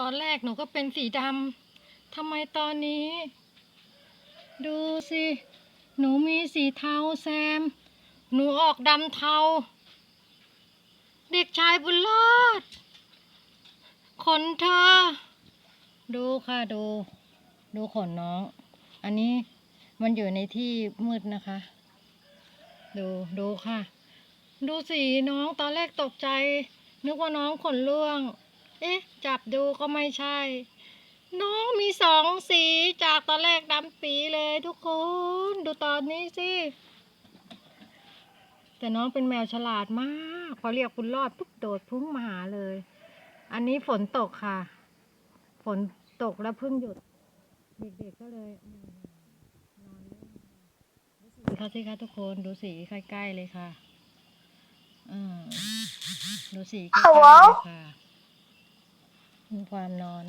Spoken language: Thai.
ตอนแรกหนูก็เป็นสีดำทำไมตอนนี้ ดูสิ หนูมีสีเทาแซม หนูออกดำเทา เด็กชายบุญรอดขนเธอ ดูค่ะดู ดูขนน้อง อันนี้มันอยู่ในที่มืดนะคะ ดูดูค่ะ ดูสีน้องตอนแรกตกใจ นึกว่าน้องขนล่วง เอ๊ะ จับดูก็ไม่ใช่ น้องมีสองสีจากตอนแรกดำปีเลยทุกคน ดูตอนนี้สิ แต่น้องเป็นแมวฉลาดมาก พอเรียกคุณรอดปุ๊บโดดพุ่งมาหาเลย อันนี้ฝนตกค่ะ ฝนตกแล้วเพิ่งหยุด เด็กๆก็เลยนอนเล่นดูสีเขาสิคะทุกคนดูสีใกล้ๆเลยค่ะ อืมดูสีใกล้ๆเลยค่ะ ความนอน